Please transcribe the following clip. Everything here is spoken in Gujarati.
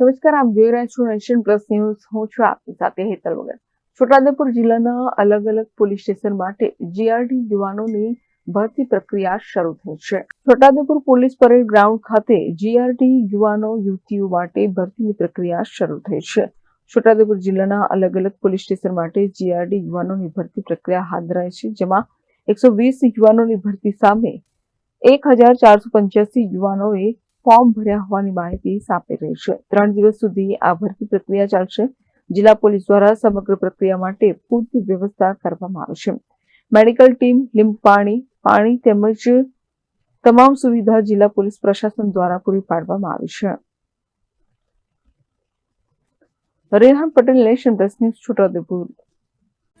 નમસ્કાર, આપ જોઈ રહ્યા છો નેશન પ્લસ ન્યૂઝ. હું છું આપની સાથે હેતલ વગર. છોટાઉદેપુર જિલ્લાના અલગ અલગ પોલીસ સ્ટેશન માટે જીઆરડી યુવાનોની ભરતી પ્રક્રિયા શરૂ થઈ છે. છોટાઉદેપુર પોલીસ પરેડ ગ્રાઉન્ડ ખાતે જીઆરડી યુવાનો, યુવતીઓ માટે ભરતીની પ્રક્રિયા શરૂ થઈ છે. છોટાઉદેપુર જિલ્લાના અલગ અલગ પોલીસ સ્ટેશન માટે જીઆરડી યુવાનોની ભરતી પ્રક્રિયા હાથ ધરાઈ છે, જેમાં એકસો વીસ યુવાનોની ભરતી સામે એક હજાર ચારસો પંચ્યાસી યુવાનોએ ફોર્મ ભર્યા હોવાની માહિતી સાંપડી રહી છે. ત્રણ દિવસ સુધી આ ભરતી પ્રક્રિયા ચાલશે. જિલ્લા પોલીસ દ્વારા સમગ્ર પ્રક્રિયા માટે પૂરતી વ્યવસ્થા કરવામાં આવી છે. મેડિકલ ટીમ લીંબ પાણી પાણી તેમજ તમામ સુવિધા જિલ્લા પોલીસ પ્રશાસન દ્વારા પૂરી પાડવામાં આવી છે. Rehan Patel nation plus news, Chhota Udaipur.